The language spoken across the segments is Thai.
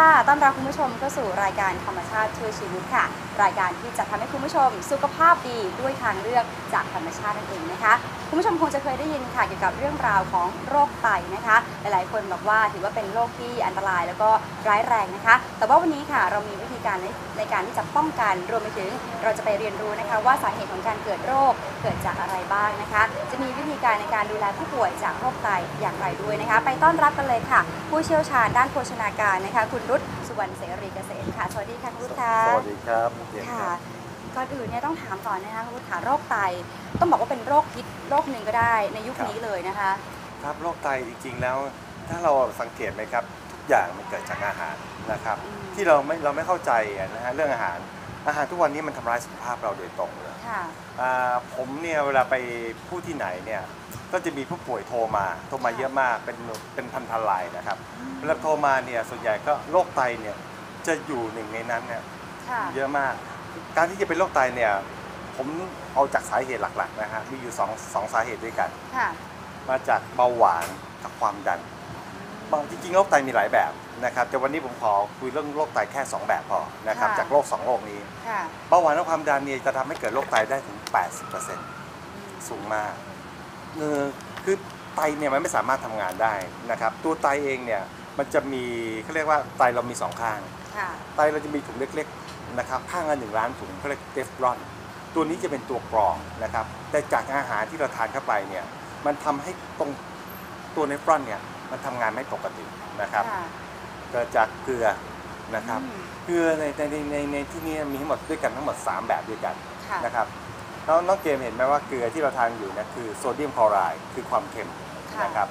ค่ะ ต้อนรับคุณผู้ชมเข้าสู่รายการธรรมชาติช่วยชีวิตค่ะ รายการที่จะทำให้คุณผู้ชม สุขภาพดีด้วยทางเลือกจากธรรมชาตินั่นเองนะคะ คุณผู้ชมคงจะเคยได้ยินค่ะเกี่ยวกับเรื่องราวของโรคไตนะคะ หลายๆ คนบอกว่าถือว่าเป็นโรคที่อันตรายแล้วก็ร้ายแรงนะคะ แต่ว่าวันนี้ค่ะเรามีวิธีการในในการที่จะป้องกันรวมไปถึง เราจะไปเรียนรู้นะคะ ว่าสาเหตุของการเกิดโรคเกิดจากอะไรบ้างนะคะ จะมีวิธีการในการดูแลผู้ป่วยจากโรคไตอย่างไรด้วยนะคะ ไปต้อนรับกันเลยค่ะ ผู้เชี่ยวชาญด้านโภชนาการนะคะ คุณรุตสุวรรณเสรีเกษมค่ะ สวัสดีค่ะคุณรุตค่ะสวัสดีครับเย็นคค่ะรับก่อนอื่นเนี่ยต้องถามก่อนนะคะคุณรุตค่ะโรคไตต้องบอกว่าเป็นโรคฮิตโรคหนึ่งก็ได้ในยุคครับนี้เลยนะคะ ครับโรคไตจริงๆแล้ว ถ้าเราสังเกตไหมครับทุกอย่างมันเกิดจากอาหารนะครับอืมที่เราไม่เราไม่เข้าใจอะนะฮะเรื่องอาหารอาหารทุกวันนี้มันทำร้ายสุขภาพเราโดยตรงเลยค่ะอ่าผมเนี่ยเวลาไปพูดที่ไหนเนี่ย ก็จะมีผู้ป่วยโทรมาโทรมาเยอะมากเป็นเป็นพันพันๆรายนะครับเวลาโทรมาเนี่ยส่วนใหญ่ก็โรคไตเนี่ยจะอยู่หนึ่งในนั้นเนี่ยค่ะเยอะมาก การที่จะเป็นโรคไตเนี่ยผมเอาจากสาเหตุหลักๆนะฮะมีอยู่สองสองสาเหตุด้วยกันค่ะมาจากเบาหวานกับความดันบางจริงๆโรคไตมีหลายแบบนะครับแต่วันนี้ผมขอคุยเรื่องโรคไตแค่ 2 แบบพอนะครับค่ะจากโรค2โรคนี้ค่ะเบาหวานและความดันเนี่ยจะทำให้เกิดโรคไตได้ถึง 80%สูงมาก เออคือไตเนี่ยมันไม่สามารถทำงานได้นะครับ ตัวไตเองเนี่ยมันจะมีเขาเรียกว่าไตเรามีสองข้าง ค่ะ ไตเราจะมีถุงเล็กๆนะครับข้างละหนึ่งล้านถุงเขาเรียกเทฟรอน ตัวนี้จะเป็นตัวกรองนะครับ แต่จากอาหารที่เราทานเข้าไปเนี่ยมันทำให้ตรงตัวเนฟรอนเนี่ยมันทำงานไม่ปกตินะครับ ค่ะเกิดจากเกลือนะครับ อืมเกลือในในในในในที่นี้มีทั้งหมดด้วยกันทั้งหมด 3 แบบด้วยกันค่ะ นะครับ น้องน้องเกมเห็นไหมว่าเกลือที่เราทานอยู่เนะคือโซเดียมคลอไรด์คือความเค็มค่ะนะครับ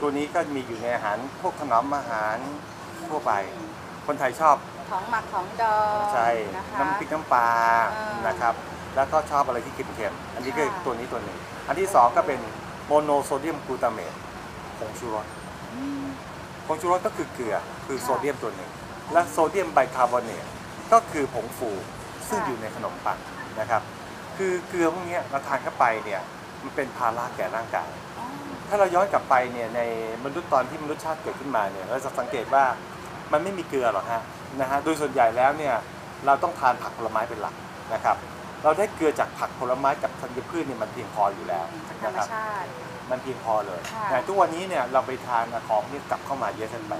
ตัวนี้ก็มีอยู่ในอาหารพวกขนมอาหารทั่วไป คนไทยชอบของหมักของดองใช่นะคะ น้ำพริกน้ำปลาอ่านนะครับ แล้วก็ชอบอะไรที่เค็มๆอันนี้ก็ค่ะ ตัวนี้ตัวหนึ่งอันที่สองก็เป็นโมโนโซเดียมกลูตาเมตผงชูรสอืม ผงชูรสก็คือเกลือคือค่ะ โซเดียมตัวหนึ่งและโซเดียมไบคาร์บอเนตก็คือผงฟูซึ่งค่ะอยู่ในขนมปังนะครับ คือเกลือพวกเนี้ยเราทานเข้าไปเนี่ยมันเป็นภาระแก่ร่างกายอ๋อถ้าเราย้อนกลับไปเนี่ยในมนุษย์ตอนที่มนุษยชาติเกิดขึ้นมาเนี่ยเราจะสังเกตว่ามันไม่มีเกลือหรอกฮะนะฮะโดยส่วนใหญ่แล้วเนี่ยเราต้องทานผักผลไม้เป็นหลักนะครับ เราได้เกลือจากผักผลไม้กับธัญพืชเนี่ยมันเพียงพออยู่แล้วจากธรรนะมครับชาติมันเพียงพอเลยค่ะแต่ทุกวันนี้เนี่ยเราไปทานของนี่กลับเข้ามาเยอะเกินไป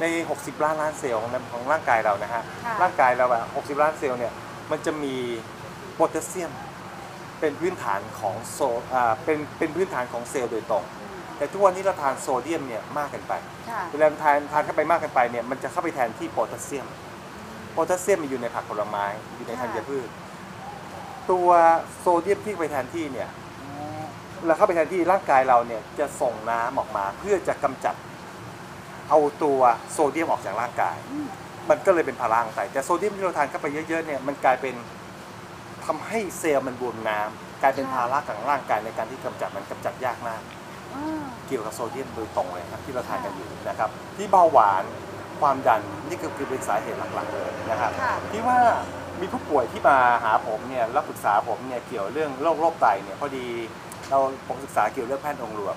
ใน 60 ล้านล้านเซลล์ของของร่างกายเรานะฮะค่ะร่างกายเราอะ60 ล้านเซลล์เนี่ยมันจะมี โพแทสเซียม เป็นพื้นฐานของโซอ่าเป็นเป็นพื้นฐานของเซลล์โดยตรงอืมแต่ทุกวันนี้เราทานโซเดียมเนี่ยมากเกินไปค่ะเวลาทานทานเข้าไปมากเกินไปเนี่ยมันจะเข้าไปแทนที่โพแทสเซียมโพแทสเซียมมันอยู่ในผักผลไม้อยู่ในธัญพืช ตัวโซเดียมที่ไปแทนที่เนี่ยเวลาเข้าไปแทนที่ร่างกายเราเนี่ยจะส่งน้ำออกมาเพื่อจะกำจัดเอาตัวโซเดียมออกจากร่างกายอืมมันก็เลยเป็นพลังไตแต่โซเดียมที่เราทานเข้าไปเยอะๆเนี่ยมันกลายเป็น ทำให้เซลล์มันบวมน้ำกลายเป็นภาระของร่างกายในการที่กำจัดมันกำจัดยากมาก อ่าเกี่ยวกับโซเดียมโดยตรงเลยครับที่เราทานกันอยู่นะครับ ที่เบาหวานความดันนี่ก็คือเป็นสาเหตุหลักๆเลยนะครับ ค่ะ ที่ว่ามีผู้ป่วยที่มาหาผมเนี่ยแล้วปรึกษาผมเนี่ยเกี่ยวเรื่องโรคโรคไตเนี่ยพอดีเราผมศึกษาเกี่ยวเรื่องแพทย์องค์รวม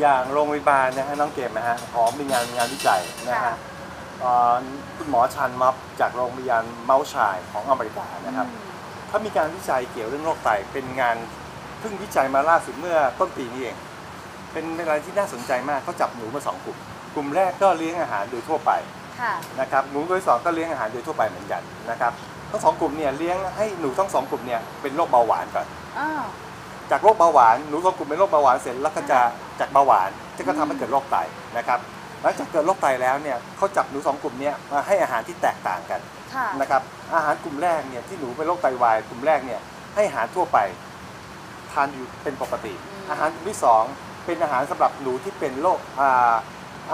อย่างโรงพยาบาลนะฮะน้องเกมนะฮะของมีงานงานวิจัยนะค่ะ ฮะเอ่อคุณหมอชันม็อบจากโรงพยาบาลเมาส์ชายของอเมริกานะครับ อืม ถ้ามีการวิจัยเกี่ยวเรื่องโรคไตเป็นงานเพิ่งวิจัยมาล่าสุดเมื่อต้นปีนี้เอง เป็นอะไรที่น่าสนใจมากเขาจับหนูมาสองกลุ่ม กลุ่มแรกก็เลี้ยงอาหารโดยทั่วไปค่ะนะครับหนูตัวที่สองก็เลี้ยงอาหารโดยทั่วไปเหมือนกันนะครับทั้งสองกลุ่มเนี่ยเลี้ยงให้หนูทั้งสองกลุ่มเนี่ยเป็นโรคเบาหวานก่อนอ้าวจากโรคเบาหวานหนูสองกลุ่มเป็นโรคเบาหวานเสร็จแล้วก็จะจากเบาหวานจะก็ทำให้เกิดโรคไตนะครับหลังจากเกิดโรคไตแล้วเนี่ยเขาจับหนูสองกลุ่มเนี่ยมาให้อาหารที่แตกต่างกัน ค่ะ นะครับอาหารกลุ่มแรกเนี่ยที่หนูเป็นโรคไตวายกลุ่มแรกเนี่ยให้อาหารทั่วไปทานอยู่เป็นปกติอาหารกลุ่มที่สองเป็นอาหารสำหรับหนูที่เป็นโรคอ่า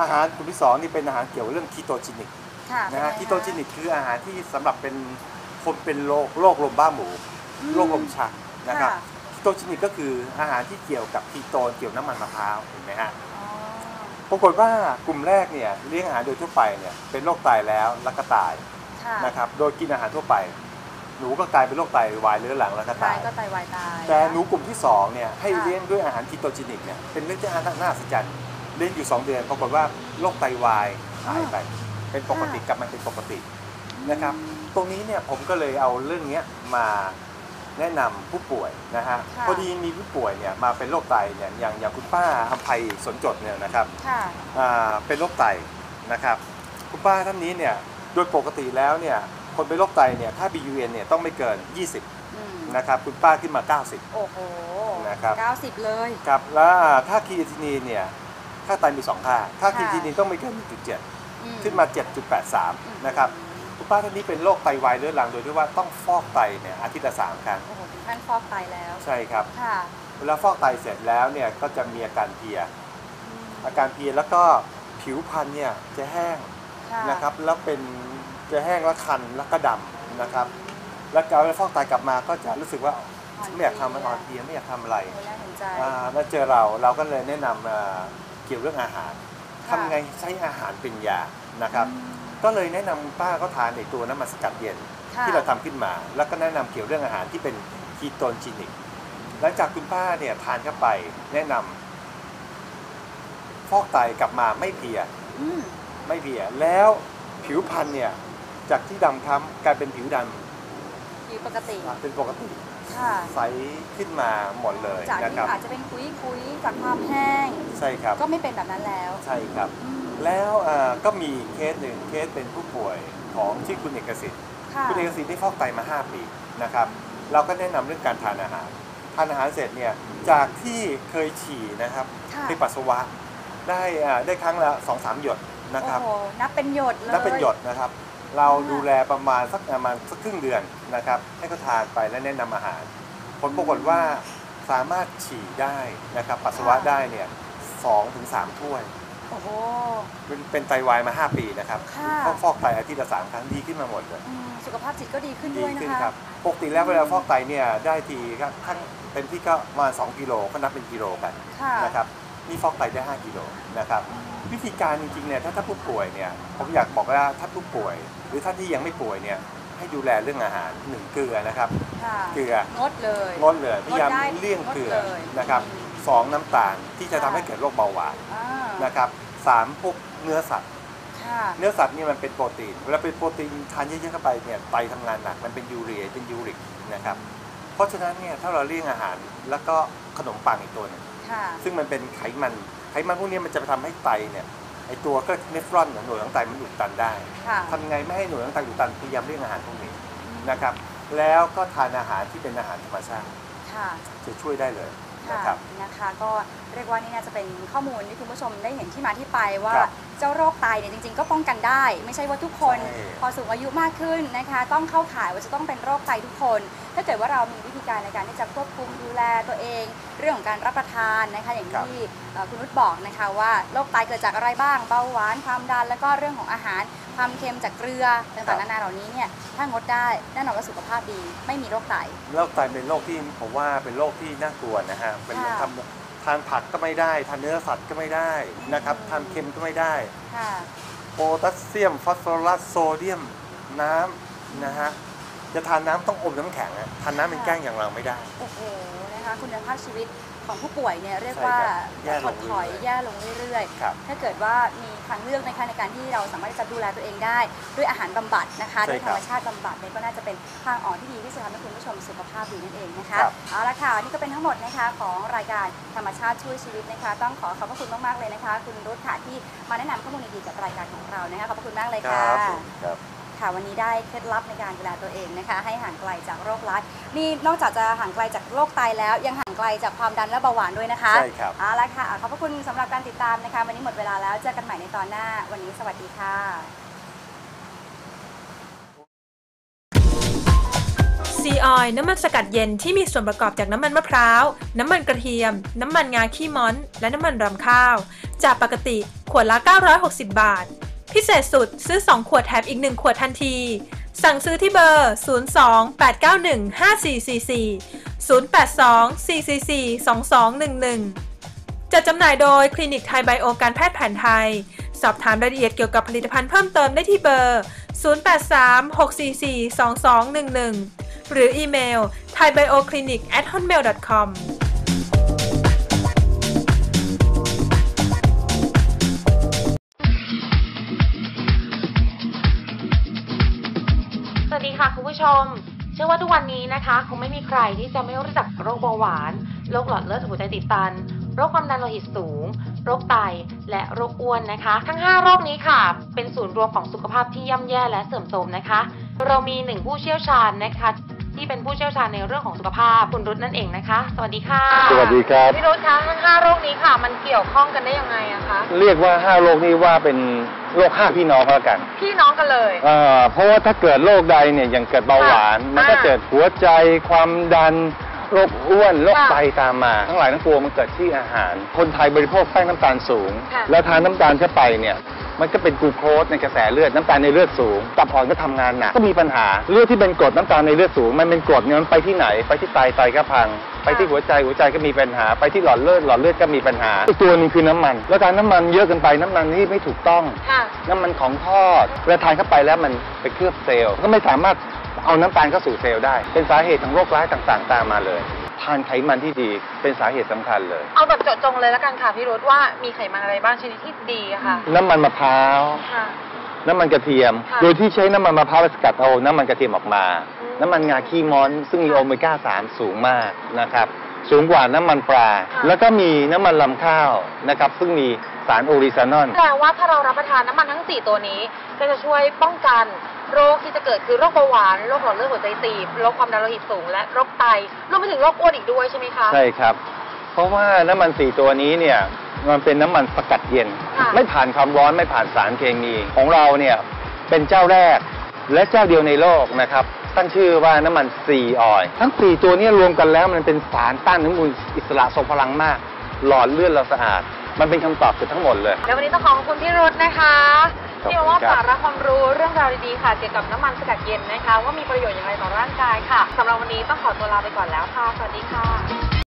อาหารกลุ่มที่สองนี่เป็นอาหารเกี่ยวกับเรื่องคีโตจินิกค่ะนะฮะเป็คีไงโตจินิกคืออาหารที่สำหรับเป็นคนเป็นโรคโรคลมบ้าหมูอืมโรคลมชักนะครับค่ะคีโตจินิกก็คืออาหารที่เกี่ยวกับคีโตนเกี่ยวน้ำมันมะพร้าวเห็นไหมฮะอ๋อปรากฏว่ากลุ่มแรกเนี่ยเลี้ยงอาหารโดยทั่วไปเนี่ยเป็นโรคไตแล้วแล้วก็ตาย ค่ะ นะครับ โดยกินอาหารทั่วไป หนูก็กลายเป็นโรคไตวายเรื้อรังแล้วก็ตาตายย ก็ไตวายตาย แต่หนูกลุ่มที่สองเนี่ย ให้ค่ะเลี้ยงด้วยอาหารคีโตจินิกเนี่ย เป็นเรื่องที่น่าอัศจรรย์เลี้ยงอยู่ 2 เดือนปรากฏว่าโรคไตวายหายไปอเป็นปกติกลับมาเป็นปกตินะครับ ตรงนี้เนี่ยผมก็เลยเอาเรื่องเนี้ยมาแนะนำผู้ป่วยนะฮะ ค่ะ พอดีมีผู้ป่วยเนี่ยมาเป็นโรคไตเนี่ยอย่างอย่างคุณป้าอภัยสนจดเนี่ยนะครับ ค่ะ อ่าเป็นโรคไตนะครับ คุณป้าท่านนี้เนี่ย โดยปกติแล้วเนี่ยคนเป็นโรคไตเนี่ยถ้า BUN เนี่ยต้องไม่เกิน20อืมนะครับคุณป้าขึ้นมา 90 โอ้โหนะครับ90เลย ครับแล้วค่าคีเอทินีนเนี่ยค่าไตมี 2 ค่า ค่าค่ะคีเอทินีนต้องไม่เกิน 1.7 อืมขึ้นมาอืม7.83 นะครับคุณป้าท่านนี้เป็นโรคไตวายเรื้อรังโดยที่ว่าต้องฟอกไตเนี่ยอาทิตย์ละสามครั้ง โอ้โหถึงขั้นฟอกไตแล้ว ใช่ครับ ค่ะเวลาฟอกไตเสร็จแล้วเนี่ยก็จะมีอาการเพลีย อืมอาการเพลียแล้วก็ผิวพรรณเนี่ยจะแห้ง ค่ะนะครับแล้วเป็นจะแห้งแล้วคันแล้วก็ดำนะครับ แล้วการฟอกไตกลับมาก็จะรู้สึกว่าไม่อยากทำมันอ่อนเพลียไม่อยากทำอะไรโอ้น่าเห็นใจ อ่าแล้วเจอเราเราก็เลยแนะนำอ่าเกี่ยวเรื่องอาหารค่ะ ทำไงใช้อาหารเป็นยานะครับอืมก็เลยแนะนำป้าก็ทานในตัวน้ำมันสกัดเย็น ค่ะที่เราทำขึ้นมา แล้วก็แนะนำเกี่ยวเรื่องอาหารที่เป็นคีโตนจินิก หลังจากคุณป้าเนี่ยทานเข้าไปแนะนำฟอกไตกลับมาไม่เพลีย อืม ไม่เพลียแล้วผิวพรรณเนี่ยจากที่ดำคล้ำกลายเป็นผิวดอยู่ปกติำเป็นปกติค่ะ ใสขึ้นมาหมดเลยจากนะที่ครับอาจจะเป็นคุยคุยๆจากความแห้ง ใช่ครับก็ไม่เป็นแบบนั้นแล้วใช่ครับ อืมแล้วเอ่อก็มีเคสหนึ่งเคสเป็นผู้ป่วยของที่คุณเอกสิทธิ์ค่ะ คุณเอกสิทธิ์ได้ฟอกไตมา 5 ปีนะครับ เราก็แนะนำเรื่องการทานอาหาร ทานอาหารเสร็จเนี่ย จากที่เคยฉี่นะครับค่ะ ในปัสสาวะ ได้อ่าได้ครั้งละ2อสหยดนะครับโอ้โหนับเป็นหยดเลย นับเป็นหยดนะครับ เราอ่าดูแลประมาณสักประมาณสักครึ่งเดือนนะครับ ให้เขาทานไปและแนะนำอาหาร ผลปรากฏว่าสามารถฉี่ได้นะครับปัสสาวะได้เนี่ยสองถึงสามถ้วย โอ้โห เป็นเป็นไตวายมา 5 ปีนะครับค่ะฟอกฟอกไตอาทิตย์ละสามครั้งดีขึ้นมาหมดเลย อืมสุขภาพจิตก็ดีขึ้นดีด้วยนะขึ้นคะ ครับ ปกติแล้วเวลาฟอกไตเนี่ยได้ทีก็ขั้นเต็มที่ก็ประมาณ2กิโลก็นับเป็นกิโลกันค่ะ นะครับ นี่ฟอกไตได้ 5 กิโลนะครับวิธีการจริงๆเนี่ยถ้าถ้าผู้ป่วยเนี่ยผมอยากบอกว่าถ้าผู้ป่วย หรือท่านที่ยังไม่ป่วยเนี่ยให้ดูแลเรื่องอาหารหนึ่งเกลือนะครับค่ะเกลืองดเลยงดเลยพยายามงดได้เลี่ยงเกลืองดเลยนะครับอืมสองน้ำตาลที่จะทำค่ะให้เกิดโรคเบาหวานอ่านะครับสามพวกเนื้อสัตว์ค่ะเนื้อสัตว์นี่มันเป็นโปรตีนเวลาเป็นโปรตีนทานเยอะๆเข้าไปเนี่ยไตทำงานหนักมันเป็นยูเรียเป็นยูริกนะครับเพราะฉะนั้นเนี่ยถ้าเราเลี่ยงอาหารแล้วก็ขนมปังอีกตัวหนึง ค่ะ ซึ่งมันเป็นไขมัน ไขมันพวกนี้มันจะไปทำให้ไตเนี่ยไอตัวก็เนฟรอนของหน่วยของไตมันอุดตันได้ค่ะทำไงไม่ให้หน่วยของไตอุดตันพยายามเลี่ยงอาหารพวกนี้นะครับ แล้วก็ทานอาหารที่เป็นอาหารธรรมชาติ ค่ะจะช่วยได้เลยค่ะนะครับ นะคะก็เรียกว่านี่น่าจะเป็นข้อมูลที่คุณผู้ชมได้เห็นที่มาที่ไปว่าครับเจ้าโรคไตเนี่ยจริง ๆ ก็ป้องกันได้ ไม่ใช่ว่าทุกคน ใช่ พอสูงอายุมากขึ้นนะคะ ต้องเข้าข่ายว่าจะต้องเป็นโรคไตทุกคน ถ้าเกิดว่าเรามีวิธีการในการที่จะควบคุมดูแลตัวเอง เรื่องของการรับประทานนะคะอย่างครับที่เอ่อคุณนุชบอกนะคะว่าโรคไตเกิดจากอะไรบ้างเบาหวานความดันแล้วก็เรื่องของอาหาร ความเค็มจากเกลือต่างๆนานาเหล่านี้เนี่ยถ้างดได้แน่นอนว่าสุขภาพดีไม่มีโรคไตโรคไตเป็นโรคที่ผมว่าเป็นโรคที่น่ากลัวนะฮะเป็นโรคค่ะทำทานผักก็ไม่ได้ทานเนื้อสัตว์ก็ไม่ได้นะครับอืมทานเค็มก็ไม่ได้ค่ะโพแทสเซียมฟอสฟอรัสโซเดียมน้ำนะฮะจะทานน้ำต้องอมน้ำแข็งอะทานน้ำเป็นแก้งอย่างเราไม่ได้โอ้โหนะคะคุณภาพชีวิต ของผู้ป่วยเนี่ยเรียกใช่ว่าครับแย่ถลดงถอยเรื่อยๆแย่ลงเรื่อยครับๆถ้าเกิดว่ามีทางเลือกนะคะในการที่เราสามารถที่จะดูแลตัวเองได้ ด้วยอาหารบำบัดนะคะใช่ด้วยคธรับรรมชาติบำบัดเนี่ยก็น่าจะเป็นทางออกที่ดีที่จะทำให้คุณผู้ชมสุขภาพดีนั่นเองนะคะครับเอาละค่ะนี่ก็เป็นทั้งหมดนะคะของรายการธรรมชาติช่วยชีวิตนะคะ ต้องขอขอบพระคุณมากๆเลยนะคะ คุณรุธค่ะที่มาแนะนำข้อมูลดีๆกับรายการของเรานะคะขอบพระคุณมากเลยคค่ะรับผม ครับค่ะวันนี้ได้เคล็ดลับในการดูแลตัวเองนะคะ ให้ห่างไกลจากโรคร้ายนี่นอกจากจะห่างไกลจากโรคไตแล้ว ยังห่างไกลจากความดันและเบาหวานด้วยนะคะใช่ครับเอาละค่ะขอบพระคุณสำหรับการติดตามนะคะ วันนี้หมดเวลาแล้วเจอกันใหม่ในตอนหน้า วันนี้สวัสดีค่ะ ซีออยล์น้ำมันสกัดเย็นที่มีส่วนประกอบจากน้ำมันมะพร้าว น้ำมันกระเทียม น้ำมันงาขี้ม้อน และน้ำมันรำข้าว จากปกติขวดละ 960 บาท พิเศษสุดซื้อ 2 ขวดแถมอีก 1 ขวดทันที สั่งซื้อที่เบอร์ 02-891-5444 082-444-2211 จัดจำหน่ายโดยคลินิกไทยไบโอการแพทย์แผนไทย สอบถามรายละเอียดเกี่ยวกับผลิตภัณฑ์เพิ่มเติมได้ที่เบอร์ 0836442211 หรืออีเมล thaibioclinic at hotmail.com ชม เชื่อว่าทุกวันนี้นะคะ คงไม่มีใครที่จะไม่รู้จักโรคเบาหวาน โรคหลอดเลือดหัวใจติดตัน โรคความดันโลหิตสูง โรคไต และโรคอ้วนนะคะ ทั้ง 5 โรคนี้ค่ะ เป็นศูนย์รวมของสุขภาพที่ย่ำแย่และเสื่อมโทรมนะคะ เรามีหนึ่งผู้เชี่ยวชาญนะคะ ที่เป็นผู้เชี่ยวชาญในเรื่องของสุขภาพคุณรุตนั่นเองนะคะ สวัสดีค่ะสวัสดีครับพี่รุตคะทั้ง5โรคนี้ค่ะ มันเกี่ยวข้องกันได้ยังไงอะคะเรียกว่าห้าโรคนี้ว่าเป็นโรคห้าพี่น้องก็แล้วกัน พี่น้องกันเลยเอ่อเพราะว่าถ้าเกิดโรคใดเนี่ยอย่างเกิดเบาหวานค่ะมันก็เกิดหัวใจความดันโรคอ้วนโรคค่ะไตตามมา ทั้งหลายทั้งปวงมันเกิดที่อาหาร คนไทยบริโภคแป้งน้ำตาลสูงค่ะแล้วทานน้ำตาลเข้าไปเนี่ย มันก็เป็นกลูโคสในกระแสเลือดน้ำตาลในเลือดสูงตับอ่อนก็ทำงานหนักก็มีปัญหาเลือดที่เป็นกรดน้ำตาลในเลือดสูง มันเป็นกรดเนี่ยมันไปที่ไหน ไปที่ไตไตก็พัง ไปที่หัวใจหัวใจก็มีปัญหา ไปที่หลอดเลือดหลอดเลือดก็มีปัญหาอีกตัวหนึงคือน้ำมัน แล้วทานน้ำมันเยอะเกินไปน้ำมันนี่ไม่ถูกต้อง ค่ะ น้ำมันของทอดเวลาทานเข้าไปแล้วมันไปเคลือบเซลล์ก็ไม่สามารถเอาน้ำตาลเข้าสู่เซลล์ได้ เป็นสาเหตุของโรคร้ายต่างๆ ตามมาเลย ทานไขมันที่ดีเป็นสาเหตุสำคัญเลย เอาแบบเจาะจงเลยแล้วกันค่ะพี่รุตว่ามีไขมันอะไรบ้างชนิดที่ดีอะค่ะน้ำมันมะพร้าว ค่ะ น้ำมันกระเทียม ค่ะ โดยที่ใช้น้ำมันมะพร้าวสกัดเอาน้ำมันกระเทียมออกมาอืมน้ำมันงาขี้ม้อน ซึ่งมีค่ะโอเมก้า 3 สูงมากนะครับ สูงกว่าน้ำมันปลาค่ะแล้วก็มีน้ำมันลำข้าวนะครับ ซึ่งมีสารโอริซานอล แปลว่าถ้าเรารับประทานน้ำมันทั้ง 4 ตัวนี้ ก็จะช่วยป้องกัน โรคที่จะเกิดคือโรคเบาหวานโรคหลอดเลือดหัวใจตีบโรคความดันโลหิตสูง และโรคไตรวมไปถึงโรคอ้วนอีกด้วยใช่ไหมคะ ใช่ครับ เพราะว่าน้ำมันสี่ตัวนี้เนี่ยมันเป็นน้ำมันสกัดเย็น ค่ะ ไม่ผ่านความร้อนไม่ผ่านสารเคมี ของเราเนี่ยเป็นเจ้าแรก และเจ้าเดียวในโลกนะครับ ตั้งชื่อว่าน้ำมันซีออยล์ทั้ง 4 ตัวเนี้รวมกันแล้วมันเป็นสารต้านอนุมูลอิสระทรงพลังมาก หลอดเลือดเราสะอาด มันเป็นคำตอบเกือบทั้งหมดเลย แล้ววันนี้ต้องขอบคุณพี่รุตนะคะขอบคุณ ที่มาว่าครับสาระความรู้เรื่องราวดีๆค่ะ เกี่ยวกับน้ำมันสกัดเย็นนะคะ ว่ามีประโยชน์อย่างไรต่อร่างกายค่ะสำหรับวันนี้ต้องขอตัวลาไปก่อนแล้วค่ะ สวัสดีค่ะ